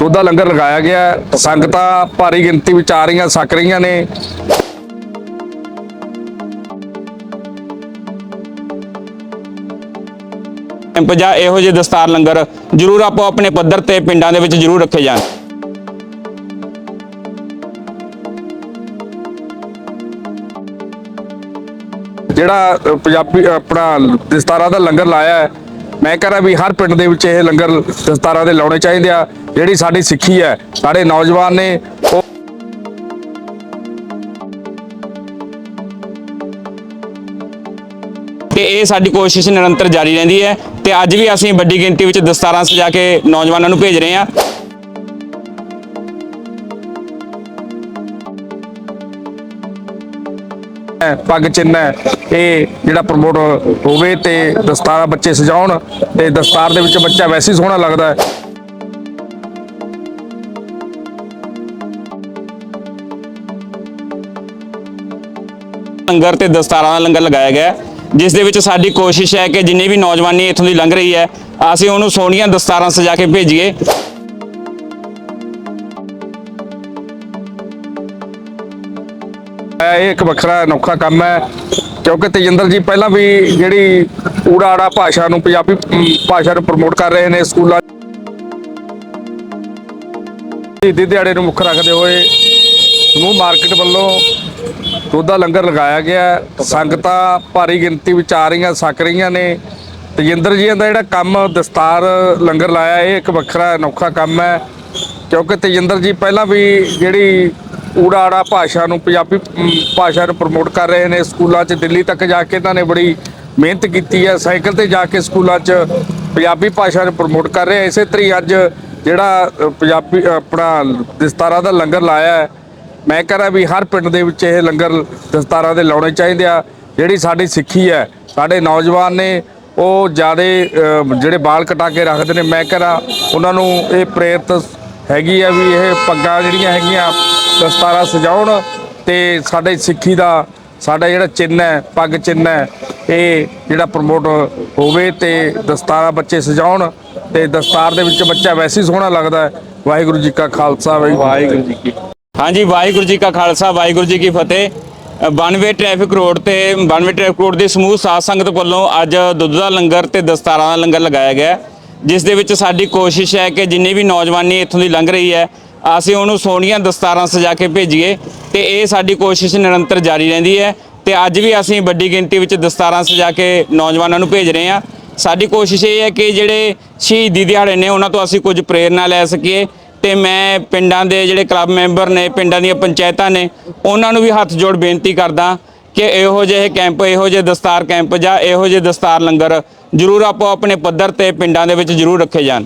ਉਹਦਾ ਲੰਗਰ ਲਗਾਇਆ ਗਿਆ। ਸੰਗਤਾਂ ਭਾਰੀ ਗਿਣਤੀ ਵਿੱਚ ਆ ਰਹੀਆਂ ਸੱਕ ਰਹੀਆਂ ਨੇ ਕੈਂਪ ਜਾਂ ਇਹੋ ਜਿਹੇ ਦਸਤਾਰ ਲੰਗਰ ਜ਼ਰੂਰ ਆਪੋ ਆਪਣੇ ਪੱਧਰ ਤੇ ਪਿੰਡਾਂ ਦੇ ਵਿੱਚ ਜ਼ਰੂਰ ਰੱਖੇ ਜਾਣ ਜਿਹੜਾ ਪੰਜਾਬੀ ਆਪਣਾ ਦਸਤਾਰਾਂ ਦਾ ਲੰਗਰ ਲਾਇਆ ਹੈ ਮੈਂ ਕਹ ਰਿਹਾ ਵੀ ਹਰ ਪਿੰਡ ਦੇ ਵਿੱਚ ਇਹ ਲੰਗਰ ਦਸਤਾਰਾਂ ਦੇ ਲਾਉਣੇ ਚਾਹੀਦੇ ਆ। ਜਿਹੜੀ ਸਾਡੀ ਸਿੱਖੀ ਹੈ, ਸਾਡੇ ਨੌਜਵਾਨ ਨੇ, ਉਹ ਤੇ ਇਹ ਸਾਡੀ ਕੋਸ਼ਿਸ਼ ਨਿਰੰਤਰ ਜਾਰੀ ਰਹਿੰਦੀ ਹੈ ਤੇ ਅੱਜ ਵੀ ਅਸੀਂ ਵੱਡੀ ਗਿਣਤੀ ਵਿੱਚ ਦਸਤਾਰਾਂ ਸਜਾ ਕੇ ਨੌਜਵਾਨਾਂ ਨੂੰ ਭੇਜ ਰਹੇ ਹਾਂ। ਪੱਗ ਚਿੰਨ੍ਹ ਹੈ, ਇਹ ਜਿਹੜਾ ਪ੍ਰਮੋਟ ਹੋਵੇ ਤੇ ਦਸਤਾਰਾਂ ਬੱਚੇ ਸਜਾਉਣ ਤੇ ਦਸਤਾਰ ਦੇ ਵਿੱਚ ਬੱਚਾ ਵੈਸੇ ਹੀ ਸੋਹਣਾ ਲੱਗਦਾ ਹੈ। ਲੰਗਰ ਤੇ ਦਸਤਾਰਾਂ ਦਾ ਲੰਗਰ ਲਗਾਇਆ ਗਿਆ ਜਿਸ ਦੇ ਵਿੱਚ ਸਾਡੀ ਕੋਸ਼ਿਸ਼ ਹੈ ਕਿ ਜਿੰਨੀ ਵੀ ਨੌਜਵਾਨੀ ਇੱਥੋਂ ਦੀ ਲੰਘ ਰਹੀ ਹੈ, ਅਸੀਂ ਉਹਨੂੰ ਸੋਹਣੀਆਂ ਦਸਤਾਰਾਂ ਸਜਾ ਕੇ ਭੇਜੀਏ। ਇਹ ਇੱਕ ਵੱਖਰਾ ਅਨੋਖਾ ਕੰਮ ਹੈ, ਕਿਉਂਕਿ ਤੇਜਿੰਦਰ ਜੀ ਪਹਿਲਾਂ ਵੀ ਜਿਹੜੀ ਊੜਾ ਭਾਸ਼ਾ ਨੂੰ ਪੰਜਾਬੀ ਭਾਸ਼ਾ ਨੂੰ ਪ੍ਰਮੋਟ ਕਰ ਰਹੇ ਨੇ ਸਕੂਲਾਂ ਦੇ। ਦਿਹਾੜੇ ਨੂੰ ਮੁੱਖ ਰੱਖਦੇ ਹੋਏ ਸਮੂਹ ਮਾਰਕੀਟ ਵੱਲੋਂ ਦੁੱਧ ਲੰਗਰ ਲਗਾਇਆ ਗਿਆ ਸੰਗਤਾਂ ਭਾਰੀ ਗਿਣਤੀ ਵਿੱਚ ਆ ਰਹੀਆਂ, ਸੱਕ ਰਹੀਆਂ ਨੇ। ਤੇਜਿੰਦਰ ਜੀ ਦਾ ਜਿਹੜਾ ਕੰਮ ਦਸਤਾਰ ਲੰਗਰ ਲਾਇਆ, ਇਹ ਇੱਕ ਵੱਖਰਾ ਅਨੋਖਾ ਕੰਮ ਹੈ, ਕਿਉਂਕਿ ਤੇਜਿੰਦਰ ਜੀ ਪਹਿਲਾਂ ਵੀ ਜਿਹੜੀ ਊੜਾ ਆੜਾ ਭਾਸ਼ਾ ਨੂੰ ਪੰਜਾਬੀ ਭਾਸ਼ਾ ਨੂੰ ਪ੍ਰਮੋਟ ਕਰ ਰਹੇ ਨੇ। ਸਕੂਲਾਂ 'ਚ ਦਿੱਲੀ ਤੱਕ ਜਾ ਕੇ ਇਹਨਾਂ ਨੇ ਬੜੀ ਮਿਹਨਤ ਕੀਤੀ ਹੈ। ਸਾਈਕਲ ਤੇ ਜਾ ਕੇ ਸਕੂਲਾਂ 'ਚ ਪੰਜਾਬੀ ਭਾਸ਼ਾ ਨੂੰ ਪ੍ਰਮੋਟ ਕਰ ਰਹੇ ਆ। ਇਸੇ ਤਰੀ ਅੱਜ ਜਿਹੜਾ ਪੰਜਾਬੀ ਆਪਣਾ ਦਸਤਾਰਾਂ ਦਾ ਲੰਗਰ ਲਾਇਆ ਹੈ, ਮੈਂ ਕਹ ਰਿਹਾ ਵੀ ਹਰ ਪਿੰਡ ਦੇ ਵਿੱਚ ਇਹ ਲੰਗਰ ਦਸਤਾਰਾਂ ਦੇ ਲਾਉਣੇ ਚਾਹੀਦੇ ਆ। ਜਿਹੜੀ ਸਾਡੀ ਸਿੱਖੀ ਹੈ, ਸਾਡੇ ਨੌਜਵਾਨ ਨੇ, ਉਹ ਜਿਆਦੇ ਜਿਹੜੇ ਬਾਲ ਕਟਾ ਕੇ ਰੱਖਦੇ ਨੇ, ਮੈਂ ਕਹ ਰਿਹਾ ਉਹਨਾਂ ਨੂੰ ਇਹ ਪ੍ਰੇਰਿਤ ਹੈਗੀ ਆ ਵੀ ਇਹ ਪੱਗਾਂ ਜਿਹੜੀਆਂ ਹੈਗੀਆਂ ਦਸਤਾਰਾਂ ਸਜਾਉਣ ਤੇ ਸਾਡੇ ਸਿੱਖੀ ਦਾ ਸਾਡਾ ਜਿਹੜਾ ਚਿੰਨ੍ਹ ਹੈ ਪੱਗ ਚਿੰਨ੍ਹ ਹੈ ਇਹ ਜਿਹੜਾ ਪ੍ਰਮੋਟ ਹੋਵੇ ਤੇ ਦਸਤਾਰਾਂ ਬੱਚੇ ਸਜਾਉਣ ਤੇ ਦਸਤਾਰ ਦੇ ਵਿੱਚ ਬੱਚਾ ਵੈਸੇ ਹੀ ਸੋਹਣਾ ਲੱਗਦਾ ਹੈ। ਵਾਹਿਗੁਰੂ ਜੀ ਕਾ ਖਾਲਸਾ ਵਾਹਿਗੁਰੂ ਜੀ ਕੀ ਹਾਂਜੀ ਵਾਹਿਗੁਰੂ ਜੀ ਕਾ ਖਾਲਸਾ ਵਾਹਿਗੁਰੂ ਜੀ ਕੀ ਫਤਿਹ। 92 ਟ੍ਰੈਫਿਕ ਰੋਡ ਤੇ 92 ਟ੍ਰੈਫਿਕ ਰੋਡ ਦੇ ਸਮੂਹ ਸਾਧ ਸੰਗਤ ਵੱਲੋਂ ਅੱਜ ਦੁੱਧ ਦਾ ਲੰਗਰ ਤੇ ਦਸਤਾਰਾਂ ਦਾ ਲੰਗਰ ਲਗਾਇਆ ਗਿਆ ਜਿਸ ਦੇ ਵਿੱਚ ਸਾਡੀ ਕੋਸ਼ਿਸ਼ ਹੈ ਕਿ ਜਿੰਨੀ ਵੀ ਨੌਜਵਾਨੀ ਇੱਥੋਂ ਦੀ ਲੰਘ ਰਹੀ ਹੈ ਅਸੀਂ ਉਹਨੂੰ ਸੋਹਣੀਆਂ ਦਸਤਾਰਾਂ ਸਜਾ ਕੇ ਭੇਜੀਏ ਤੇ ਇਹ ਸਾਡੀ ਕੋਸ਼ਿਸ਼ ਨਿਰੰਤਰ ਜਾਰੀ ਰਹਿੰਦੀ ਹੈ ਤੇ ਅੱਜ ਵੀ ਅਸੀਂ ਵੱਡੀ ਗਿਣਤੀ ਵਿੱਚ ਦਸਤਾਰਾਂ ਸਜਾ ਕੇ ਨੌਜਵਾਨਾਂ ਨੂੰ ਭੇਜ ਰਹੇ ਹਾਂ। ਸਾਡੀ ਕੋਸ਼ਿਸ਼ ਇਹ ਹੈ ਕਿ ਜਿਹੜੇ ਸ਼ਹੀਦੀ ਦਿਹਾੜੇ ਨੇ ਉਹਨਾਂ ਤੋਂ ਅਸੀਂ ਕੁਝ ਪ੍ਰੇਰਨਾ ਲੈ ਸਕੀਏ ਤੇ ਮੈਂ ਪਿੰਡਾਂ ਦੇ ਜਿਹੜੇ ਕਲੱਬ ਮੈਂਬਰ ਨੇ, ਪਿੰਡਾਂ ਦੀਆਂ ਪੰਚਾਇਤਾਂ ਨੇ, ਉਹਨਾਂ ਨੂੰ ਵੀ ਹੱਥ ਜੋੜ ਬੇਨਤੀ ਕਰਦਾ ਕਿ ਇਹੋ ਜਿਹੇ ਕੈਂਪ, ਇਹੋ ਜਿਹੇ ਦਸਤਾਰ ਕੈਂਪ ਜਾਂ ਇਹੋ ਜਿਹੇ ਦਸਤਾਰ ਲੰਗਰ ਜ਼ਰੂਰ ਆਪੋ ਆਪਣੇ ਪੱਧਰ ਤੇ ਪਿੰਡਾਂ ਦੇ ਵਿੱਚ ਜ਼ਰੂਰ ਰੱਖੇ ਜਾਣ।